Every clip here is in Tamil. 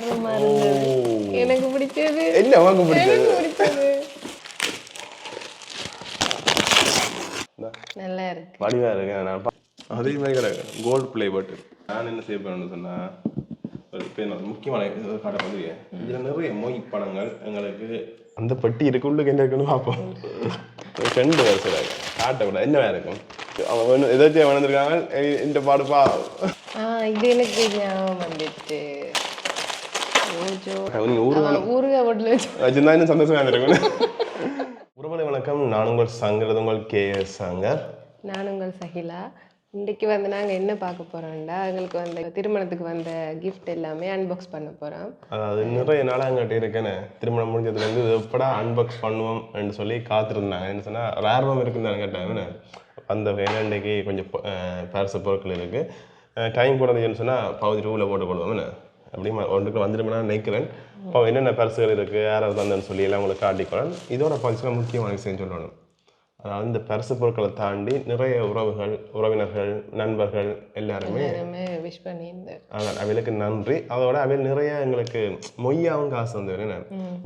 ஆர்வமா இருந்தது. எனக்கு பிடிச்சது என்ன வாங்க பிடிச்சது நல்லா இருக்கு. வடிவா இருக்கு. நான் அதே மாதிரி கிடக்கு கோல்டு பிளே பட்டு நான் என்ன செய்ய போறேன்னு சொன்னா ஒரு இப்போ முக்கியமான காட்ட வந்து இதில் நிறைய மொய் படங்கள் எங்களுக்கு அந்த பெட்டி இருக்கு. உள்ளுக்கு என்ன இருக்குன்னு பார்ப்போம். ரெண்டு வருஷம் காட்டக்கூடாது என்ன இருக்கும்? அவன் வேணும். எதாச்சும் வளர்ந்துருக்காங்க. இந்த பாடுப்பா இது எனக்கு ஞாபகம் வந்துட்டு. ஓஜோ நீங்க ஊரு ஆ, ஊறுகாய் போட்டில் வச்சு வச்சிருந்தா இன்னும் சந்தோஷமா இருக்கும் உறவுகளை வணக்கம் நான் உங்கள் சங்கரது உங்கள் கே எஸ் சங்கர். நான் உங்கள் சஹிலா இன்றைக்கு வந்து நாங்கள் என்ன பார்க்க போகிறோம்டா எங்களுக்கு வந்து திருமணத்துக்கு வந்த gift எல்லாமே அன்பாக்ஸ் பண்ண போகிறோம் அதாவது நிறைய நாள் அங்கிட்ட இருக்கேன்னு திருமணம் முடிஞ்சதுலேருந்து எப்படா அன்பாக்ஸ் பண்ணுவோம் என்று சொல்லி காத்திருந்தாங்க. என்ன சொன்னால் ரேர்வம் இருக்குன்னு கேட்டாங்க அந்த இன்றைக்கி கொஞ்சம் பரிசு பொருட்கள் இருக்குது டைம் போடுறதுன்னு சொன்னால் பகுதி ரூவில் போட்டு போடுவோம் அப்படி ஒன்றுக்கு வந்துடுமே நான் நினைக்கிறேன். இப்போ என்னென்ன பரிசுகள் இருக்குது யாராவது தந்தேன்னு சொல்லி எல்லாம் உங்களுக்கு காட்டிக்கிறேன் இதோட பரிசுல முக்கியமான விஷயம் சொல்லணும். அதாவது இந்த பரிசு பொருட்களை தாண்டி நிறைய உறவுகள் உறவினர்கள் நண்பர்கள் எல்லாருமே விஷ் அதான் அவளுக்கு நன்றி. அதோட அவள் நிறைய எங்களுக்கு மொய்யாவும் காசு வந்தவர் என்ன?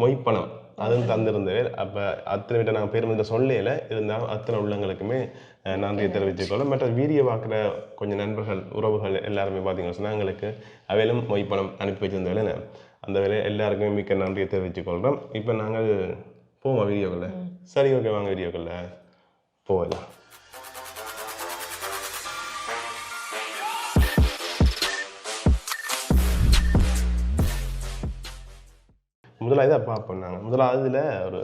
மொய் பணம் அதுவும் தந்திருந்தவர் அப்போ அத்தனை விட்ட நான் பெருமித சொல்லல இருந்தாலும் அத்தனை உள்ளங்களுக்குமே நன்றியை தெரிவித்துக்கொள்ள மற்ற வீடியோ பார்க்குற கொஞ்சம் நண்பர்கள் உறவுகள் எல்லாருமே பார்த்தீங்கன்னு சொன்னால் எங்களுக்கு அவையிலும் மொய் பணம் அனுப்பி வச்சிருந்தவர் என்ன அந்த வேலை எல்லாருக்குமே மிக்க நன்றியை தெரிவித்துக்கொள்கிறோம் இப்போ நாங்கள் போவோம் வீடியோக்குள்ள? சரி ஓகே வாங்க வீடியோக்குள்ள போகலாம். முதலாவது அப்பா பண்ணாங்க. முதலாவது இதுல ஒரு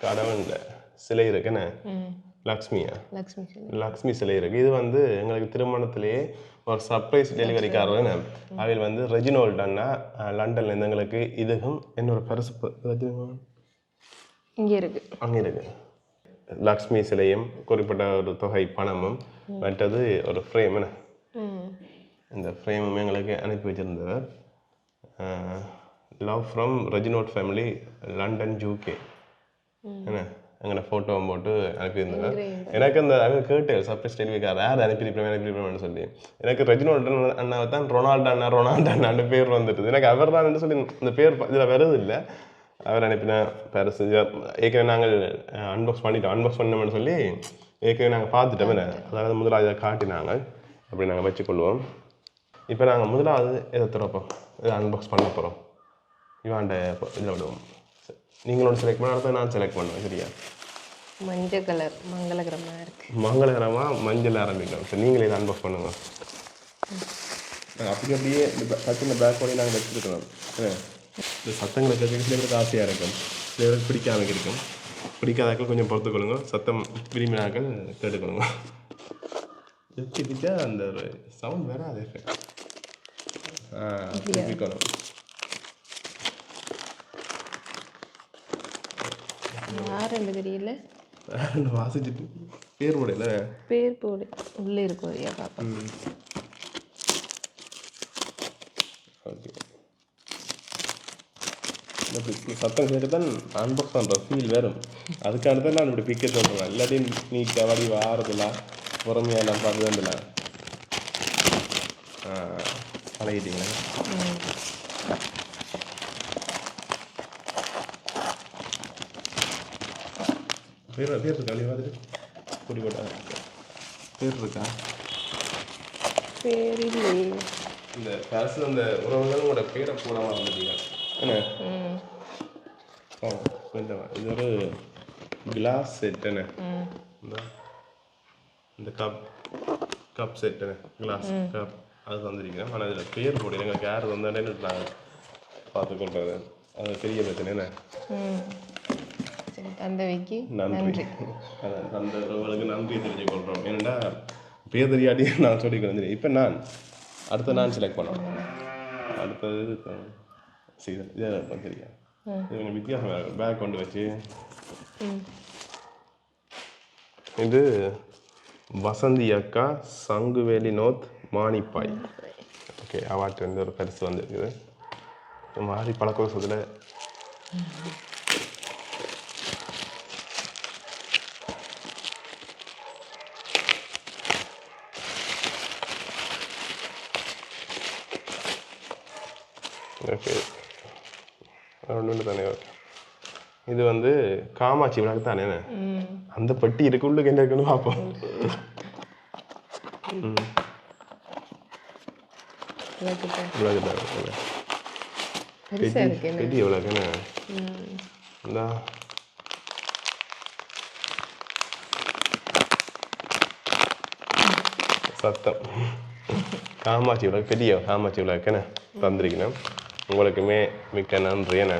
கடவுள் சிலை இருக்குன்னு லக்ஷ்மியா? லக்ஷ்மி சிலை. இருக்கு. இது வந்து எங்களுக்கு திருமணத்திலேயே ஒரு சர்ப்ரைஸ் டெலிவரிக்காரர் அவையில் வந்து ரெஜினோல்ட் அண்ணா அஹ், லண்டன்ல இருந்து எங்களுக்கு இதுவும் இன்னொரு பரிசு இங்கே இருக்கு. அங்கே இருக்கு. லக்ஷ்மி சிலையும் குறிப்பிட்ட ஒரு தொகை பணமும் மற்றது ஒரு ஃப்ரேம் என்ன? இந்த ஃப்ரேமும் எங்களுக்கு அனுப்பி வச்சிருந்தவர். Love from Reginold family London UK என்ன? எங்களை ஃபோட்டோவும் போட்டு அனுப்பியிருந்தவர் எனக்கு அந்த அங்கே கேட்டு சர்ப்ரைஸ் டெலிவிக்கார் யார் அனுப்பியிருப்பேன் அனுப்பியிருப்பேன்னு சொல்லி. எனக்கு ரெஜினோல்ட் அண்ணாவை தான் ரொனால்டோ அண்ணா ரொனால்டோ அண்ணான்னு பேர் வந்துட்டுது எனக்கு அவர் தான் சொல்லி இந்த பேர் இதில் வருது இல்லை. அவர் அனுப்பின பரிசு ஏற்கனவே நாங்கள் அன்பாக்ஸ் பண்ணிட்டோம். அன்பாக்ஸ் பண்ணோம்னு சொல்லி ஏற்கனவே நாங்கள் பார்த்துட்டோம். என்ன? அதாவது முதலாவது இதை காட்டினாங்க. அப்படி நாங்கள் வச்சுக்கொள்வோம். இப்போ நாங்கள் முதலாவது இதை திறப்போம்? இதை அன்பாக்ஸ் பண்ண போகிறோம் இவாண்ட இதில் விடுவோம். சரி. நீங்களோட செலக்ட் பண்ண அடுத்து நான் செலக்ட் பண்ணுவேன் சரியா? மஞ்சள் கலர் மங்களகரமாக இருக்கு. மங்களகரமாக மஞ்சள் ஆரம்பிக்கிறோம் சரி நீங்களே இதை அன்பாக்ஸ் பண்ணுங்க. நாங்கள் அப்படி அப்படியே இந்த டக்கு இந்த பேக்கோடய நாங்கள் வச்சுருக்கணும் இந்த சத்தங்களை கேட்க சில பேருக்கு ஆசையாக இருக்கும். பேருக்கு பிடிக்காம இருக்கும். பிடிக்காதாக்கள் கொஞ்சம் பொறுத்துக்கொள்ளுங்க சத்தம் விரும்பினாக்கள் கேட்டுக்கொள்ளுங்க. வச்சு பிடிச்சா அந்த ஒரு சவுண்ட் வேற அது எஃபெக்ட் திருப்பிக்கணும் யாருன்னு தெரியல வாசிச்சுட்டு பேர் முடியல பேர் போடு. உள்ளே இருக்கும் ஐயா பாப்பா. ஓகே. சத்தம் கேட்டு தான் அன்பாக்ஸ் பண்ணுற ஃபீல் வரும். அதுக்கான தான் நான் இப்படி பிக்க சொல்கிறேன் இல்லாட்டி நீ கபடி வாரதில்ல பொறுமையாக நான் பார்த்துதான் பழகிட்டீங்களா பேர் பேர் இருக்கா அப்படியே பார்த்துட்டு குடி போட்டா பேர் இருக்கா பேர் இல்லையே இந்த பேரஸில் அந்த உறவுகள் உங்களோட பேரை போடாமல் இருந்துட்டீங்க என்ன ஓ கொஞ்சம் இது ஒரு கிளாஸ் செட் என்ன இந்த இந்த கப் கப் செட் என்ன கிளாஸ் கப் அது தந்திருக்கிறேன் ஆனால் இதில் பேர் போட்டு எங்களுக்கு யார் வந்தானேன்னு நான் பார்த்துக்கொள்றது அது பெரிய பிரச்சனை என்ன தந்தவைக்கு நன்றி. அதான் அந்த உறவுகளுக்கு நன்றி தெரிஞ்சு கொள்கிறோம் ஏன்னா பேர் தெரியாட்டி நான் சொல்லி கொடுத்துருக்கேன் இப்போ நான் அடுத்த நான் செலக்ட் பண்ணேன் அடுத்தது சீசன் இது தெரியா இது கொஞ்சம் வித்தியாசமாக இருக்கும் பேக் கொண்டு வச்சு. இது வசந்தி அக்கா Sanguveli north Manipay. Okay award வந்து ஒரு பரிசு வந்திருக்குது. மாதிரி பழக்கவசத்தில் ஓகே. ஒன்று ஒன்று தானே. ஓகே இது வந்து காமாட்சி விளக்கு தானே அந்த பெட்டி இருக்குள்ளுக்கு என்ன இருக்குன்னு பார்ப்போம் பெரிய விளக்குன்னு இந்தா. சத்தம். காமாட்சி விளக்கு பெரிய காமாட்சி விளக்குன்னு தந்திருக்கணும். உங்களுக்குமே மிக்க நன்றி என்ன?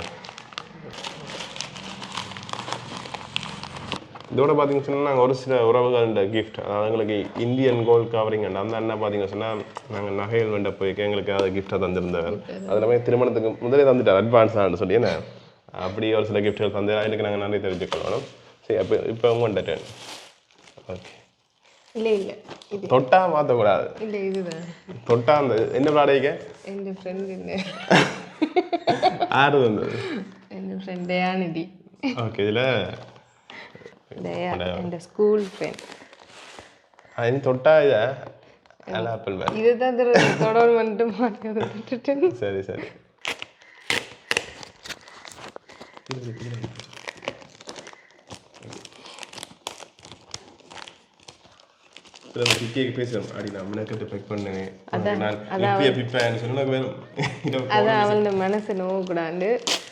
இதோட பார்த்தீங்கன்னு சொன்னால் நாங்கள் ஒரு சில உறவுகளோட கிஃப்ட் அதாவது எங்களுக்கு இந்தியன் கோல்ட் கவரிங் அந்த என்ன பார்த்தீங்கன்னு சொன்னால் நாங்கள் நகைகள் வேண்ட போய்க்க எங்களுக்கு அதை கிஃப்டாக தந்திருந்தவர். அதில் மாதிரி திருமணத்துக்கு முதலே தந்துட்டார் அட்வான்ஸ் ஆன்னு சொல்லி என்ன? அப்படி ஒரு சில கிஃப்ட்கள் தந்து அதுக்கு நாங்கள் நன்றி தெரிஞ்சுக்கொள்ளணும் சரி அப்போ இப்போ உங்கள்கிட்ட ஓகே இல்ல இல்ல. தொட்டா மாற்றக்கூடாது இல்ல இதுதான். தொட்டா அந்த என்ன என் ஃப்ரெண்ட் என்ன? ஆறு வந்தது என் ஃப்ரெண்ட் தயாநிதி. ஓகே இதில் தயா என் ஸ்கூல் ஃப்ரெண்ட் அது தொட்டா இதை? நல்லா ஆப்பிள் மேல் இதுதான் தொடர் வந்துட்டு மாட்டேன் விட்டுட்டேன் சரி சரி. பேசுறேன் அடி நான் மினக்கட்டு பெக் பண்ணேன் நான் எப்படி பிப்பேன் சொன்னா வேணும் அது அவளோட மனசு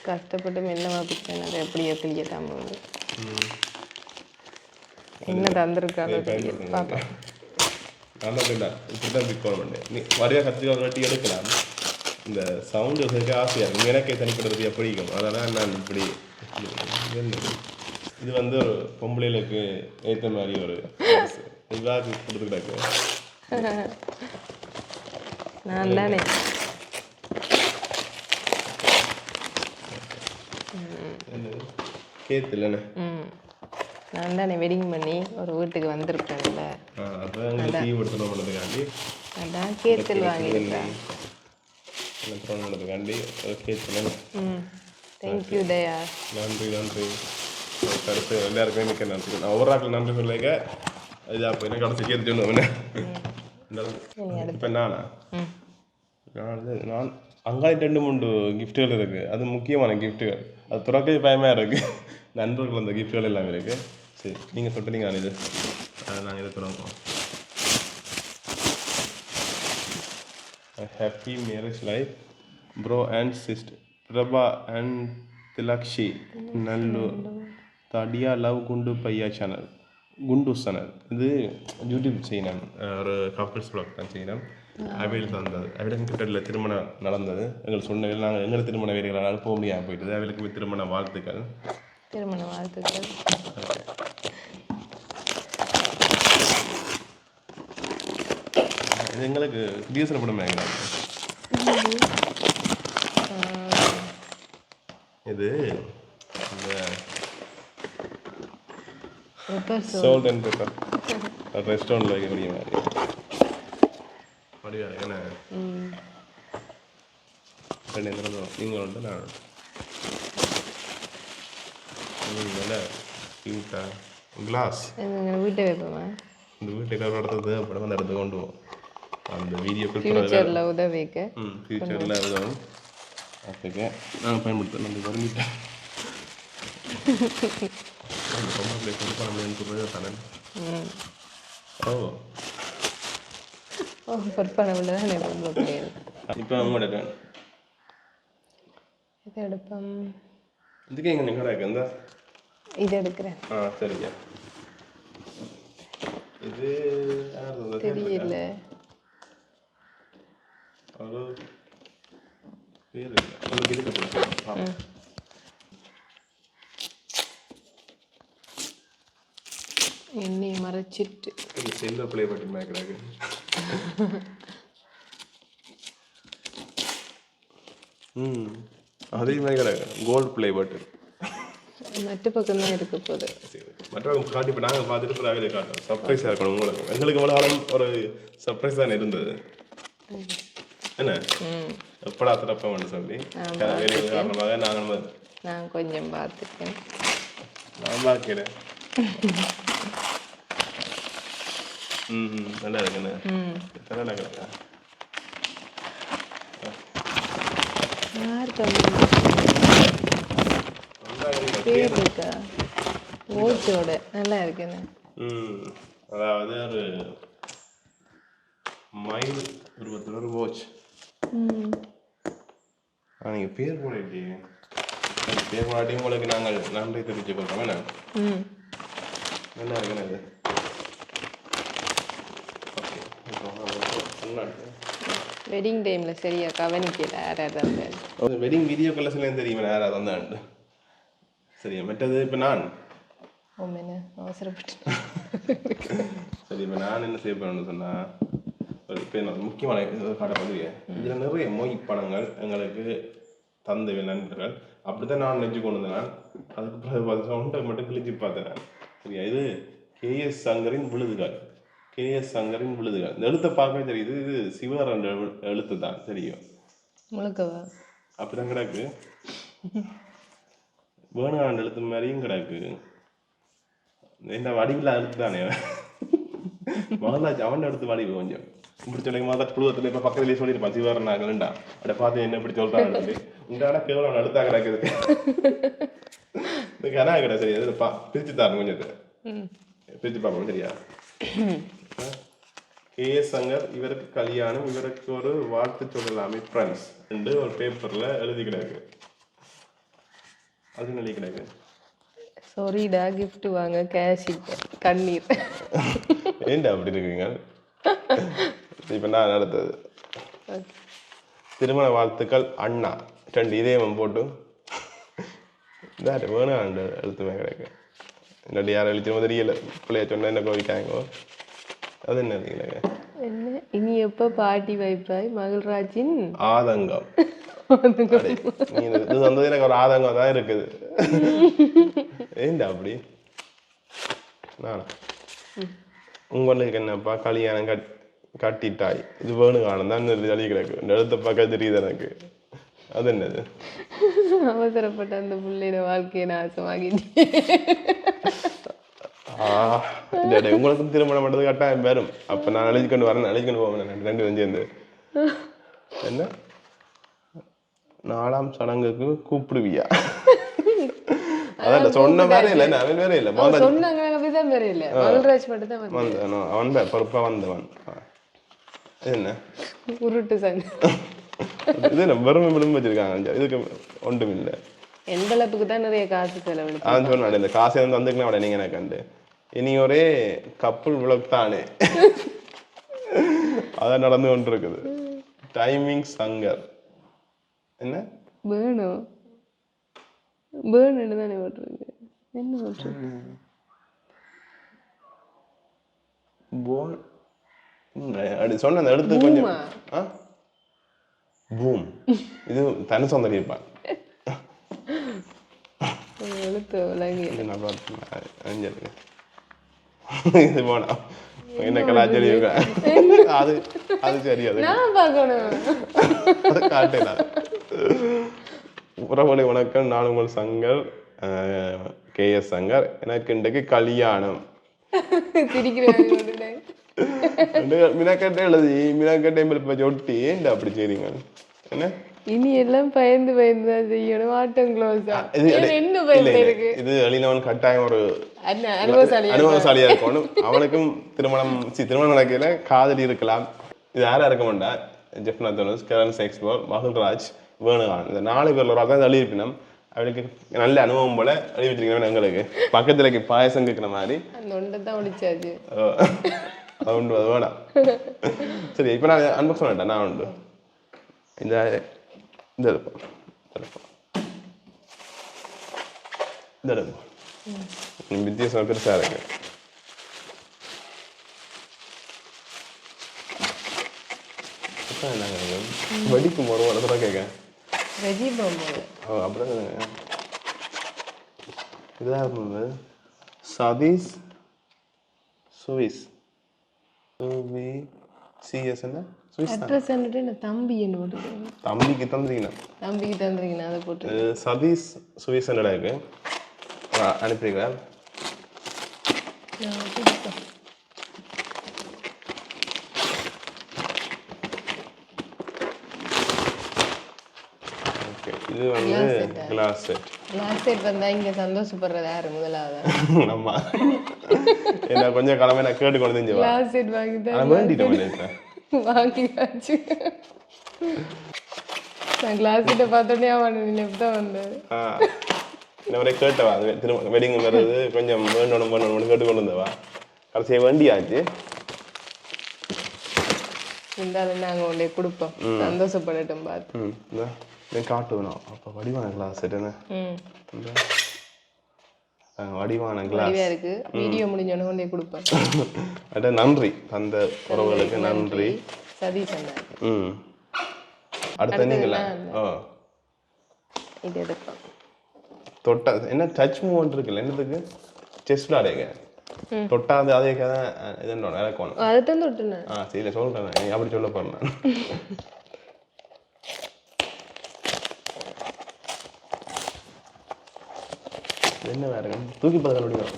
கஷ்டப்பட்டு பிடிச்சேன் அதை எப்படியோ கிளியட்டாம வந்து என்ன பார்ப்போம் நான் தான் கேட்டேன் இப்படி தான் பிக் பண்ண மாட்டேன் நீ வரையா கற்றுக்க ஒரு வாட்டி எடுக்கலாம். இந்த சவுண்டு வசதிக்கு ஆசையாக இருக்கும் எனக்கே தனிப்பட்டது எப்படி இருக்கும் அதனால் நான் இப்படி? இது வந்து ஒரு பொம்பளைகளுக்கு ஏற்ற மாதிரி ஒரு இதாக கொடுத்து கிடக்கு நான் தானே நான் வெட்டிங் பண்ணி ஒரு வீட்டுக்கு வந்திருப்பேன்ல அதான் கேத்தல் வாங்கியிருக்கேன். எடுத்துட்டு பண்ணுறதுக்காண்டி ஒரு கேத்து ம். தேங்க்யூ தயா நன்றி நன்றி. கடைசி எல்லாருக்குமே மிக்க நன்றி. நான் ஒவ்வொரு ஆட்கள் நன்றி சொல்லிக்க என்ன கடைசி கேட்டு சொல்லுவேன் இப்போ நானா ம் நான் அங்காடி ரெண்டு மூன்று கிஃப்ட்டுகள் இருக்குது அது முக்கியமான கிஃப்ட்டுகள் அது துறக்கவே பயமாக இருக்குது நண்பர்கள் அந்த கிஃப்ட்டுகள் எல்லாம் இருக்குது சரி நீங்கள் நான் இது நாங்கள் இதை தொடங்குவோம் happy marriage life bro and sister Praba and Thilakshi Nallur தடியா love குண்டு பையா சேனல் குண்டு சேனல். இது யூடியூப் செய்யணும் ஒரு கப்பல்ஸ் ப்ளாக் தான் செய்யணும் அவையில் தந்தது அவையில் கிட்டத்தில் திருமணம் நடந்தது. எங்களுக்கு சொன்ன நாங்கள் எங்களை திருமண வேலைகள் அனுப்ப முடியாமல் போயிட்டது. அவைகளுக்கு திருமண வாழ்த்துக்கள். திருமண வாழ்த்துக்கள். இது எங்களுக்கு பிஎஸ்எல் படம் எங்களுக்கு இது இந்த பெப்பர் சோல்ட் அண்ட் பெப்பர் ரெஸ்டாரண்ட்டில் வைக்கக்கூடிய மாதிரி? அப்படியா என்ன? ரெண்டு நீங்கள் உண்டு நான் உண்டு. ம், நல்ல க்யூட்டா கிளாஸ் வீட்டை வைப்போமா? இந்த ஒரு இடத்துக்கு தேவைப்படும் அந்த இடத்துக்கு கொண்டு போவோம் அந்த வீடியோ ஃப்யூச்சரில் உதவிக்க. ம் ஃபியூச்சரில் உதவும். அதுக்கு நான் பயன்படுத்த நம்ம வரும்பிட்டேன் பண்ண முடியும்னு சொல்கிறது தானே ம் ஓ ஓ பொறுப்பானவில் தான் எனக்கு ரொம்ப முடியாது இப்போ உங்களோட. இது எடுப்போம் இதுக்கு எங்கே நீங்கள் இருக்கு இந்த இது எடுக்கிறேன் ஆ சரிங்க இது தெரியல ஒரு பேர் உங்களுக்கு இருக்கு எண்ணெயை மறைச்சிட்டு. செல்வ பிள்ளை பட்டி மேய்க்கிறாங்க ம் அதே மேய்க்கிறாங்க கோல்டு பிளே பட்டன் மற்ற பக்கம் தான் இருக்க போகுது. மற்றவங்க காட்டி இப்போ நாங்கள் பார்த்துட்டு நாங்களே காட்டுறோம். சர்ப்ரைஸாக இருக்கணும் உங்களுக்கு. எங்களுக்கு இவ்வளோ காலம் ஒரு சர்ப்ரைஸ் தான் இருந்தது. என்ன? ம். எப்படா திறப்போம்னு சொல்லி? காரணமாக நாங்கள் நான் கொஞ்சம் பார்த்துக்கேன் நான் பார்க்கிறேன் ம் நல்லா இருக்குண்ணே. இருக்கா ஓச்சோட நல்லா இருக்குண்ணே. ம். அதாவது ஒரு மயில் உருவத்தில் ஒரு வாட்ச் நீங்கள் பேர் போடட்டி பேர் போடாட்டி உங்களுக்கு நாங்கள் நன்றி தெரிவிச்சு கொள்றோம் என்ன? ம். நல்லா இருக்குண்ணே இது ஓகே இப்போ வெட்டிங் டைமில் சரியா கவனிக்கல யார் யார் தந்தாரு ஒரு வெட்டிங் வீடியோ கலர்ஸ்லேயும் தெரியுமா யாராவது வந்தாண்டு சரியா மற்றது இப்போ நான். ஓமேண்ண அவசரப்பட்டு. சரி இப்போ நான் என்ன செய்ய போறேன்னு சொன்னால் இப்போ நான் முக்கியமான காட்ட பண்ணுறீங்க இதில் நிறைய மொய் படங்கள் எங்களுக்கு தந்த நண்பர்கள். அப்படி தான் நான் நினச்சி கொண்டு வந்தேன். அதுக்கு பிறகு பார்த்து சவுண்டை மட்டும் கிழிச்சு பார்த்தேன் சரியா? இது கேஎஸ் சங்கரின் விழுதுகள். கேஎஸ் சங்கரின் விழுதுகள். இந்த எழுத்தை பார்க்கவே தெரியுது. இது எழு- எழுத்து தான். தெரியும். முழுக்கவா? அப்படிதான் கிடக்கு. வேணுகாண்ட எழுத்து மாதிரியும் கிடக்கு. என்ன வடிவில் எழுத்து தானே? மகளாச்சு அவன் எடுத்து வடிவு கொஞ்சம். இப்படி சொல்லி மாதா புழுவத்தில் இப்போ பக்கத்துலேயே சொல்லியிருப்பான் சிவரன் நாகலண்டா அதை பார்த்து என்ன இப்படி சொல்கிறாங்க உண்டான கேவலம் எழுத்தா கிடக்குது. இந்த கனா கிட சரி அதில் பா பிரித்து தாரணும் கொஞ்சம் பிரித்து பார்ப்போம் சரியா? கே சங்கர் இவருக்கு கல்யாணம் இவருக்கு ஒரு வாழ்த்து சொல்லலாமே ஃப்ரெண்ட்ஸ் என்று ஒரு பேப்பர்ல எழுதி கிடக்கு அது எழுதி கிடக்கு சாரிடா gift வாங்க கேஷ் கண்ணீர். ஏன்டா அப்படி இருக்கீங்க? இப்போ நான் நடத்தது. திருமண வாழ்த்துக்கள் அண்ணா. ரெண்டு இதயம் போட்டு. வேணும் எழுத்துமே கிடக்கு. இல்லாட்டி யாரும் எழுத்துமோ தெரியல. பிள்ளைய சொன்னா என்ன கோவிக்காங்க? அது என்ன என்ன? இனி எப்போ பாட்டி வைப்பாய்? மகள்ராஜின்? ஆதங்கம். இது எனக்கு ஒரு ஆதங்கம் தான் இருக்குது. ஏண்டா அப்படி? நானா? உங்களுக்கு என்னப்பா கல்யாணம் கட் கட்டிட்டாய்? இது வேணும் காணும் தான் எழுதி கிடக்கு. எழுத்த பார்க்க தெரியுது எனக்கு. அது என்னது? அவசரப்பட்ட அந்த பிள்ளையோட வாழ்க்கையை நாசமாகிட்டு ஆ, டேய், டேய், உங்களுக்கும் திருமணம் பண்ணுறது கட்டாயம் வரும். அப்ப நான் அழைச்சிக்கொண்டு வரேன் அழைச்சிக்கொண்டு போவேன் நான் ரெண்டு சேர்ந்து. என்ன? நாலாம் சடங்குக்கு கூப்பிடுவியா? அதான் சொன்ன மாதிரி இல்லை என்ன, அவன் வேற இல்லை. சொன்னாங்க விதம் வேற இல்லை. மகள்ராஜ் மட்டும் தான் வந்து. வந்தவன் அவன் பே- பொறுப்பா வந்தவன். ஆ. என்ன? உருட்டு சண்டை இது என்ன வெறுமை விளிம்பு வச்சிருக்காங்க இதுக்கு ஒன்றும் இல்லை. எந்த அளவுக்கு தான் நிறைய காசு செலவழிச்சு அவன் சொன்னான் இந்த காசை வந்து வந்துக்கலாம் அவட நீங்க எனக்கு கண்டு? இனி ஒரே கப்புள் விளக் தானே அதான் நடந்து கொண்டு இருக்குது டைமிங் சங்கர். என்ன? வேணும் வேணும்னு தானே போட்டிருக்கு என்ன போட்டிருக்கு போன் அப்படி சொன்ன அந்த இடத்து கொஞ்சம் பூமா? ஆ? பூம் இது தனி சொந்தரிப்பான் ஒரு எழுத்து விளங்கி இது நான் பார்த்தேன் அஞ்சலுக்கு இது போனா என்ன கலாச்சாரி அது அது சரி அது நான் பார்க்கணும் அது காட்டேன் உறவுகளை வணக்கம் நான் உங்கள் சங்கர் கே எஸ் சங்கர் எனக்கு இன்றைக்கு கல்யாணம் மினக்கட்டை எழுதி மினக்கட்டை இப்போ ஒட்டி அப்படி செய்றீங்க என்ன? இனி எல்லாம் பயந்து பயந்து தான் செய்யணும். ஆட்டம் க்ளோஸ் இது என்ன பயந்து. இருக்கு? இது அழினவன் கட்டாயம் ஒரு அனுபவசாலியா இருக்கணும். அவனுக்கும் திருமணம் திருமணம் நடக்கையில காதலி இருக்கலாம். இது யாரா இருக்க மாட்டா? ஜெஃப்னா தனுஷ் கரண் சேக்ஸ்போர் மகள்ராஜ் வேணுகான் இந்த நாலு பேர்ல ஒரு அதான் அழியிருப்பினம் அவளுக்கு நல்ல அனுபவம் போல எழுதி வச்சிருக்கணும் எங்களுக்கு. பக்கத்துல பாயசம் கேட்குற மாதிரி. அஹ், அது உண்டு அது வேணாம். சரி இப்போ நான் அன்பாக்ஸ் பண்ணட்டேன் நான் உண்டு. இந்த இந்த இந்த வித்தியாசம் பெருசாக இருக்கு? வெடிக்கும் ஒரு இடத்துல கேட்க அப்படிதான் இதாக இருந்தது. சதீஷ் சுவிஸ். சுவி சிஎஸ் என்ன? அட்ரஸ் வந்துட்டு என்ன தம்பி என்ன போட்டுருக்கேன் தம்பிக்கு தந்தீங்கன்னா தம்பிக்கு தந்துருக்கீங்க அதை போட்டு. சதீஷ் சுவிஸ் என்னடா இருக்கு கொடுத்தேன். இது வந்து கிளாஸ் செட் லாஸ்ட் செட் வந்தா இங்க சந்தோஷப்படுறது யாரு முதலாவது? நம்ம. என்ன கொஞ்சம் கிழமை நான் கேட்டு கொண்டு லாஸ்ட் செட் வாங்கி தான் வேண்டிட்டோம் வாங்கியாச்சு. நான் கிளாஸ் கிட்ட பார்த்தோன்னே அவன் நினைப்பு தான் வந்தது. ஆ இந்த மாதிரி கேட்டவா? அது திரும்ப வெட்டிங் வருது கொஞ்சம் வேண்டணும் வேண்டணும் கேட்டு கொண்டு வந்தவா? கடைசியாக வேண்டியாச்சு. இருந்தாலும் நாங்க உடைய கொடுப்போம். சந்தோஷப்படட்டும் பார்த்து ம் இந்த நீ காட்டுவேணும் அப்போ வடிவான கிளாஸ் என்ன வடிவான கிளாஸ் இருக்கு. வீடியோ முடிஞ்சோடனே கொண்டே கொடுப்பேன். அட நன்றி. தந்த உறவுகளுக்கு நன்றி. சதீஷ் ம். அடுத்த நீங்கள? ஓ இது எடுப்போம் தொட்டா என்ன டச் மூவ்மெண்ட் இருக்குல்ல என்னதுக்கு? செஸ் விளாடுங்க தொட்டா அது அதே கதை இதுன்றோம் இறக்கணும் அதுதான் தொட்டுனேன். ஆ சரி சொல்கிறேன் அப்படி சொல்ல போறேன் என்ன வேற? தூக்கி பார்க்க முடியும்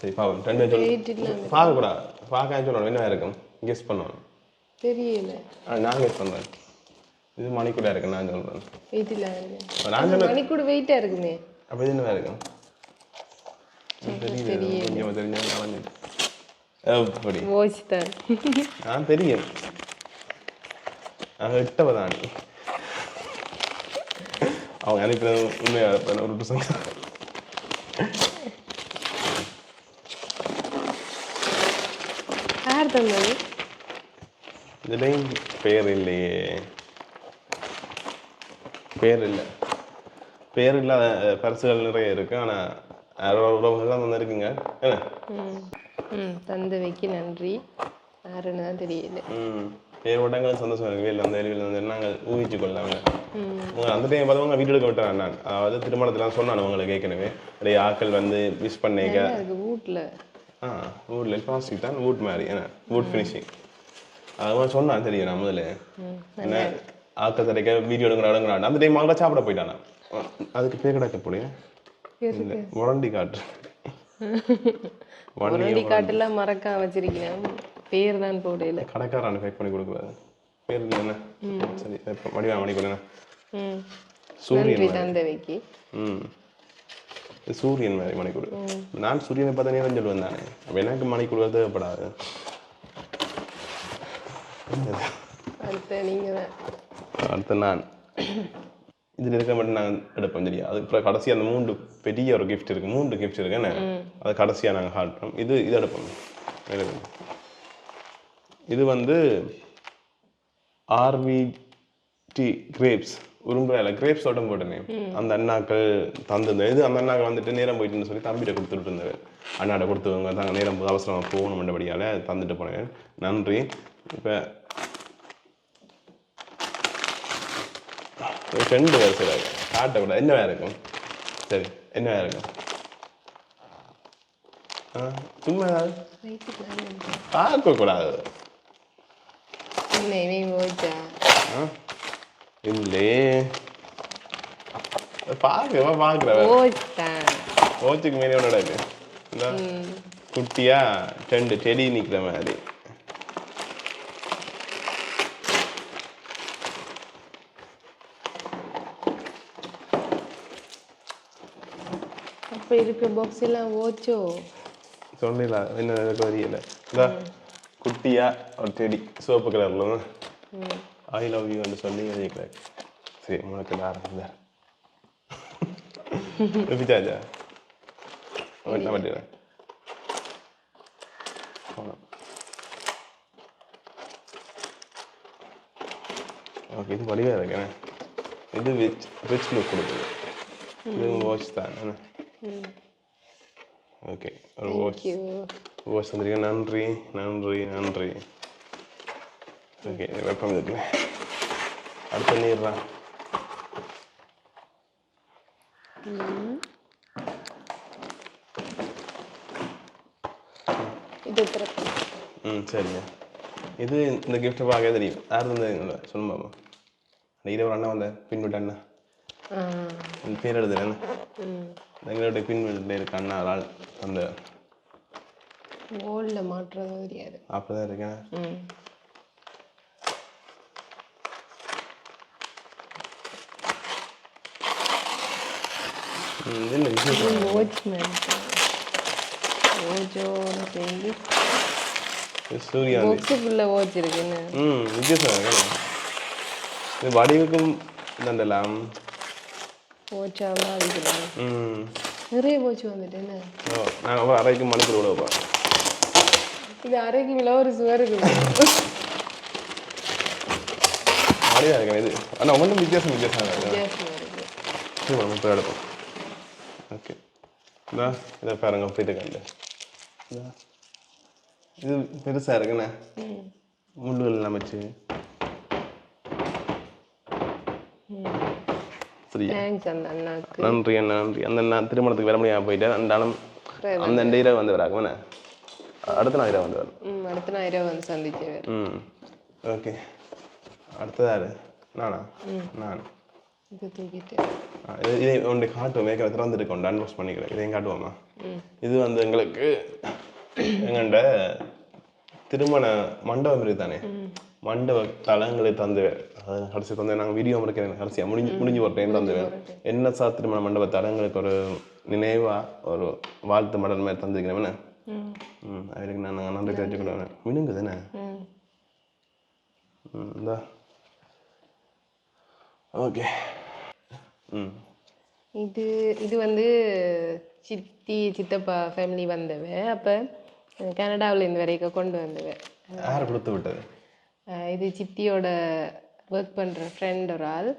சரி பாவம். ரெண்டு சொல்லு. பார்க்கக்கூடாது பார்க்க சொல்லணும். என்ன இருக்கும்? கெஸ் பண்ணணும். தெரியல. நான் கெஸ் பண்ணுறேன் இது மணிக்கூட இருக்கு நான் சொல்கிறேன் வெயிட் இல்லாம நான் சொன்ன மணி கூட வெயிட்டா இருக்குமே. அப்போ இது என்ன இருக்கும்? தெரியல. கொஞ்சம் தெரிஞ்ச தான். நான் தெரியும். நாங்கள் எட்டவ தான் அவங்க அனுப்பினது உண்மையாக இருப்பேன் ஒரு பசங்க யார் தந்தது இதுலேயும் பேர் இல்லையே பேர் இல்லை பேர் இல்லாத பரிசுகள் நிறைய இருக்கு ஆனால் யாரோட உறவுகள் தான் வந்திருக்குங்க என்ன ம் ம் தந்தவைக்கு நன்றி யாருன்னு தான் தெரியல ம் பேர் விட்டாங்களுக்கு சந்தோஷம் இருக்கு வெளியில் வந்து வெளியில் வந்து நாங்கள் ஊகிச்சு கொள்ளாங்க ம். உங்க அந்த டைம் பார்த்தவங்க வீட்டு எடுக்க விட்டாங்க நான். அதாவது திருமணத்துலாம் சொன்னான் உங்களுக்கு ஏற்கனவே. அப்படியே ஆட்கள் வந்து விஷ் பண்ணிக்க. வீட்டில் ஆ வூட்ல பிளாஸ்டிக் தான் வூட் மாதிரி. என்ன? வூட் ஃபினிஷிங் அவன் சொன்னான் தெரியும் நான் முதல்ல. என்ன? ஆக்க தடைக்க வீடியோ எடுக்கிற இடங்கிறான் அந்த டைம் அவங்க சாப்பிட போயிட்டானா? அதுக்கு பேர் கிடக்க இல்லை முரண்டி காட்டு. முரண்டி காட்டெல்லாம் மறக்காம வச்சிருக்கேன் பேர் தான் போடையில கடைக்காரன் பேக் பண்ணி கொடுக்குறாரு பேர் என்ன சரி இப்போ வடிவா மணி கொடுங்க. சூரியன் தந்தவைக்கு. ம். சூரியன் மாதிரி மணிக்கூடு நான் சூரியனை பார்த்தா நேரம் சொல்லுவேன் தானே? அப்போ எனக்கு மணிக்கூடு தேவைப்படாது. அடுத்த நீங்கள் அடுத்து நான். இதில் இருக்க மட்டும் நாங்கள் எடுப்போம் சரியா? அதுக்கப்புறம் கடைசி அந்த மூன்று பெரிய ஒரு கிஃப்ட் இருக்கு. மூன்று கிஃப்ட் இருக்கு என்ன? அது கடைசியாக நாங்கள் காட்டுறோம். இது இது எடுப்போம். எடுப்போம். இது வந்து ஆர்விடி கிரேப்ஸ் உரும்புறால கிரேப்ஸ் தோட்டம் போட்டேனே. அந்த அண்ணாக்கள் தந்திருந்தேன் இது அந்த அண்ணாக்கள் வந்துட்டு நேரம் போயிட்டுன்னு சொல்லி தம்பிகிட்ட கொடுத்துட்டு இருந்தாரு அண்ணாட்ட கொடுத்தவங்க தாங்க நேரம் அவசரமாக போகணுமென்றபடியால் தந்துட்டு போனேன். நன்றி. இப்போ ரெண்டு வயசுல காட்டக்கூடாது என்ன வேறு இருக்கும்? சரி என்ன வேறு இருக்கும்? சும்மா பார்க்கக்கூடாது. போச்சா ஆ இல்லையே பார்க்கவா பார்க்குறவ போச்சான் ஓச்சுக்கு குட்டியா ரெண்டு செடி நிக்கிற மாதிரி அப்போ இருக்க பாக்ஸ் எல்லாம் ஓச்சோ சொல்லல என்ன எனக்கு தெரியல இந்த குட்டியா ஒரு செடி சிவப்பு கலர்ல ஐ லவ் யூன்னு சொல்லி எழுதிக்கிறேன் சரி உனக்கு ஆரம்பிங்க விஜாஜா என்ன பண்ணிடுறேன் ஓகே இது வடிவாக இருக்கேன் இது ரிச் ரிச் லுக் கொடுக்குது. இது வாட்ச் தான் ஓகே ஒரு வாட்ச் தந்திருக்கேன் நன்றி நன்றி நன்றி. ஓகே வெப்பம் இருக்கு அடுத்த திறப்பு. ம் சரிங்க. இது இந்த gift பார்க்க தெரியும். யார் வந்து சொல்லுமா இந்த ஒரு அண்ணன் வந்த பின்விட்ட அண்ணா. பேர் எழுதுறேன். ம். எங்களுடைய பின்விட்டு இருக்க அண்ணா ஆள் அந்த கோல்டில் மாட்டுறது தெரியாது. அப்பதான் இருக்கேன். ம். ம், இது என்ன விசேஷம் வாட்ச்மேன் ஓஜோன்னு சொல்லி. சூர்யா பாக்ஸுக்குள்ள வாட்ச் இருக்குன்னு ம் வித்தியாசம் இது வடிவுக்கும் இதாண்டலாம் வாட்சாலாம் அடிக்கலாம். ம். நிறைய வாட்ச் வந்துட்டு என்ன? நான் விட வைப்பேன். இது அரைக்கு விழா ஒரு சுவருக்கு வடிவாக இருக்கேன் இது? ஆனால் ஒன்றும் வித்தியாசம் வித்தியாசம் இருக்கு? இருக்கு. போய் எடுப்போம். ஓகே. இதா இதை பாருங்க போயிட்டு கண்டு. இதா பெருசாக இருக்குண்ணே. முள்ளுகள் எல்லாம் வச்சு. அந்த நன்றி அண்ணா நன்றி. அந்த திருமணத்துக்கு வர முடியாமல் போயிட்டேன் அந்த ரெண்டு இரவு வந்து வராங்க அடுத்த இரவு வந்து வரும் ம் அடுத்த நான் இரவு வந்து சந்திச்சவர் ம். ஓகே. அடுத்ததாரு நானா? நான். இது தூக்கிட்டு. ஒன்று காட்டுவோம் மேற்கனவே திறந்துருக்கோம் அன்பாக்ஸ் பண்ணிக்கிறேன். இதையும் காட்டுவோமா? இது வந்து எங்களுக்கு எங்கண்ட திருமண மண்டபம் இருக்கு தானே மண்டப தலங்களை தந்துவேன். அது கடைசி தந்து நாங்கள் வீடியோ முடிக்கிறேன் கடைசியாக முடிஞ்சு முடிஞ்சு ஒரு டைம் தந்துவேன். என்ன சார் திருமண மண்டப தலங்களுக்கு ஒரு நினைவா ஒரு வாழ்த்து மடல் மாதிரி தந்திருக்கிறேன் ம். ம் அவருக்கு நான் நன்றி தெரிஞ்சுக்கிடுவேன் மினுங்கு தானே ம். ம் இந்தா. ஓகே. ம். இது இது வந்து சித்தி சித்தப்பா ஃபேமிலி வந்தவ. அப்போ கனடாவில் இருந்து வரைக்கும் கொண்டு வந்தவ. யார் கொடுத்து விட்டது? இது சித்தியோட ஒர்க் பண்ணுற ஃப்ரெண்ட் ஒரு ஆள்.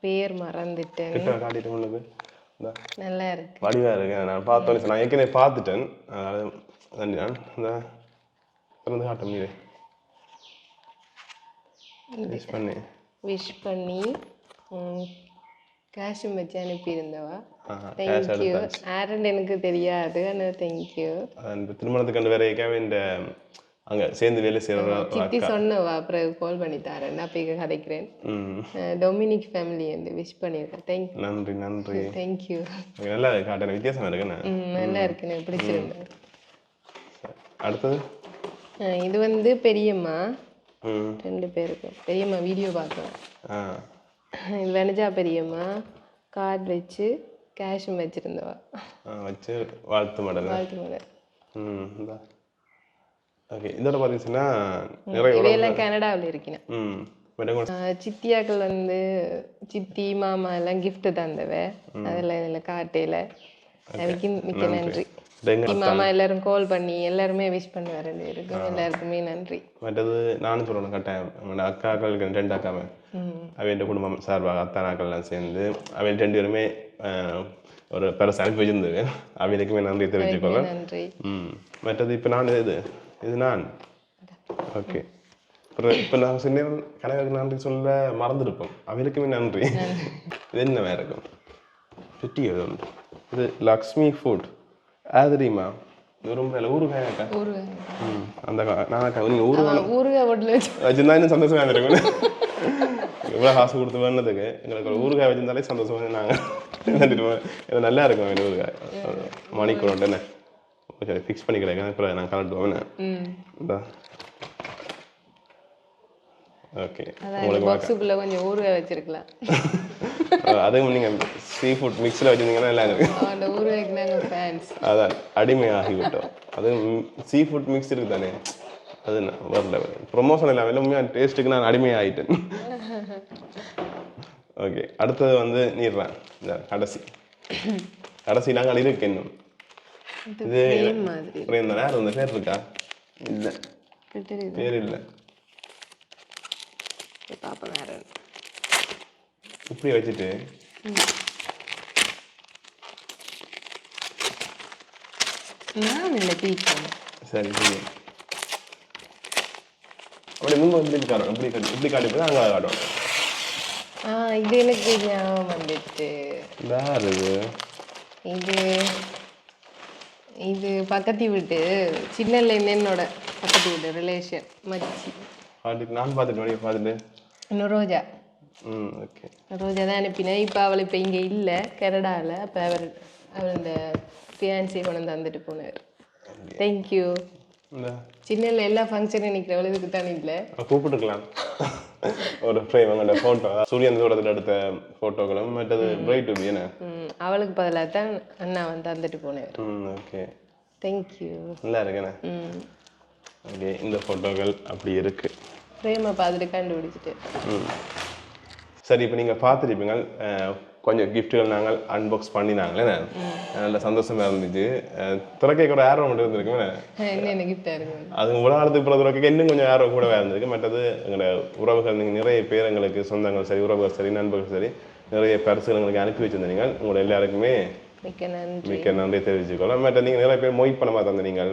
பேர் மறந்துட்டேன். நல்லா இருக்கு வடிவா இருக்கு. நான் பார்த்தோன்னே நான் ஏற்கனவே பார்த்துட்டேன். அதனால நன்றி நான் இந்த திறந்து காட்ட முடியுது யூஸ் பண்ணி. விஷ் பண்ணி கேஷும் வச்சு அனுப்பியிருந்தவா? தேங்க்யூ. ஆரண்ட் எனக்கு தெரியாது. ஆனால் தேங்க்யூ அந்த திருமணத்துக்கு கண்டு வேற இந்த அங்க சேர்ந்து வேலை செய்யற சித்தி சொன்னவா அப்புறம் கால் பண்ணி தரேன் அப்போ இங்கே கதைக்கிறேன். டொமினிக் ஃபேமிலி வந்து விஷ் பண்ணியிருக்கேன் தேங்க் நன்றி நன்றி. தேங்க்யூ நல்லா காட்டுறேன் வித்தியாசம் இருக்குண்ணே நல்லா இருக்கு எனக்கு பிடிச்சிருந்தேன் அடுத்தது? இது வந்து பெரியம்மா. ரெண்டு பேருக்கும் பெரியம்மா வீடியோ பார்த்தோம் இது வெனஜா பெரியம்மா கார்டு வச்சு கேஷும் வச்சுருந்தவா. ஆ, வச்சு வாழ்த்து மாடல்? வாழ்த்து மலர் ம் ஓகே இதோட பார்த்தீங்கன்னா நிறைய கனடாவில் ம் ஆஹ் சித்தியாக்கள் வந்து சித்தி மாமா எல்லாம் gift தந்தவ. அதெல்லாம் இதில் காட்டையில். அதுக்கு மிக்க நன்றி. மாமா எல்லாரும் கால் பண்ணி எல்லாருமே விஷ் பண்ணுவார் ரெண்டு பேருக்கும் எல்லாருக்குமே நன்றி. மற்றது நானும் சொல்லணும் கட்டாயம் என்னோட அக்காக்களுக்கு ரெண்டு அக்காவை. அவையோட குடும்பம் சார்பாக அத்தானாக்கள்லாம் சேர்ந்து அவையில் ரெண்டு பேருமே ஒரு பெருசு அனுப்பி வச்சிருந்தது அவைகளுக்குமே நன்றி ம் மற்றது இப்போ நான் இது இது நான். ஓகே அப்புறம் இப்போ நான் சின்ன கணவருக்கு நன்றி சொல்ல மறந்துருப்போம். அவருக்குமே நன்றி. இது என்ன வேற இருக்கும் சுட்டி உண்டு இது லக்ஷ்மி ஃபுட் இது ரொம்ப இல்லை ம் அந்த நான் நீங்கள் வச்சு. வச்சிருந்தா இன்னும் சந்தோஷமா இருந்திருக்கும் எவ்வளோ காசு கொடுத்து வேணுனதுக்கு எங்களுக்கு ஒரு ஊறுகாய் வச்சிருந்தாலே சந்தோஷமா நாங்கள் இது நல்லா இருக்கும் இந்த ஊறுகாய். மணிக்கு ஒன்று என்ன? சரி ஃபிக்ஸ் பண்ணி கிடையாது அப்புறம் நான் ம். இந்தா. ஓகே உங்களுக்கு பாக்ஸுக்குள்ளே கொஞ்சம் ஊறுகாய் வச்சிருக்கலாம். அதுவும் நீங்கள் சீ ஃபுட் மிக்ஸில் வச்சிருந்தீங்கன்னா நல்லா இருக்கும். அந்த ஊறுகாய்க்கு நாங்கள் ஃபேன்ஸ் அதான் அடிமையாகிவிட்டோம். அது சீ ஃபுட் மிக்ஸ் இருக்கு தானே அது நான் வரல. ப்ரொமோஷன் இல்லாமல் உண்மையாக டேஸ்ட்டுக்கு நான் அடிமையாகிட்டேன் ஓகே அடுத்தது வந்து நீர்றேன் இந்த கடைசி கடைசி நாங்கள் இருக்கு இன்னும். இது இந்த நேரம் இந்த பேர் இருக்கா இல்லை பேர் இல்லை பாப்பா இப்படி வச்சுட்டு நான் இல்லை சரி சரி அப்படி முன்பு இப்படி இப்படி காட்டி இப்படி காட்டி போய் அங்கே காட்டும் ஆ இது எனக்கு ஞாபகம் வந்துட்டு வேறு இது இது இது பக்கத்து வீட்டு சின்னலேருந்து என்னோட பக்கத்து வீட்டு ரிலேஷன் மச்சி. காட்டிட்டு நான் பார்த்துட்டு பார்த்துட்டு? இன்னும் ரோஜா. ம் ஓகே ரோஜா தான் அனுப்பினேன் இப்போ அவள் இப்போ இங்கே இல்லை கனடாவில் அப்போ அவர் அவர் இந்த ஃபியான்சி கொண்டு வந்து தந்துட்டு போனார். தேங்க்யூ சின்னல எல்லா ஃபங்க்ஷனும் நிற்கிற இதுக்கு தானே இல்லை. கூப்பிட்டுருக்கலாம். ஒரு ஃப்ரேம் அங்கே ஃபோட்டோ சூரியன் தூரத்தில் எடுத்த ஃபோட்டோக்களும் மற்றது பிரைட் டு என்ன அவளுக்கு பதிலாக தான் அண்ணா வந்து தந்துட்டு போனேன். ம் ஓகே. தேங்க்யூ நல்லா இருக்குண்ணே. ஓகே இந்த ஃபோட்டோக்கள் அப்படி இருக்கு. பிரேமை பார்த்துட்டு கண்டுபிடிச்சிட்டு. ம். சரி இப்போ நீங்கள் பார்த்துருப்பீங்க. கொஞ்சம் கிஃப்ட்டுகள் நாங்கள் அன்பாக்ஸ் பண்ணினாங்களே நல்ல சந்தோஷமா இருந்துச்சு. அஹ், திறக்கைக்கு ஒரு ஆர்வம் மட்டும் இருந்திருக்குமே அது உலகத்துக்கு பிறகு திறக்கைக்கு இன்னும் கொஞ்சம் ஆர்வம் கூட இருந்திருக்கு. மற்றது எங்களோட உறவுகள் நீங்கள் நிறைய பேர் எங்களுக்கு சொந்தங்கள் சரி உறவுகள் சரி நண்பர்கள் சரி. நிறைய பரிசுகள் எங்களுக்கு அனுப்பி வச்சிருந்தீங்க உங்களோட எல்லாருக்குமே மிக்க நன்றி. மிக்க நன்றி தெரிவிச்சுக்கொள்ளும் மற்ற நீங்கள் நிறைய பேர் மொய் பணமாக தந்த நீங்கள்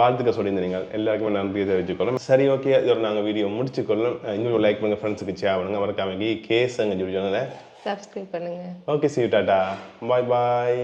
வாழ்த்துக்க சொல்லியிருந்தீங்க எல்லாருக்குமே நன்றியை தெரிவிச்சுக்கொள்ளும் சரி ஓகே இதோட நாங்கள் வீடியோ முடிச்சுக்கொள்ளும். இன்னொரு லைக் பண்ணுங்க ஃப்ரெண்ட்ஸுக்கு ஷேர் பண்ணுங்க. மறக்காம கேஸ் அங்கே சொல்லி சொன்னதை சப்ஸ்கிரைப் பண்ணுங்கள் okay see tata bye bye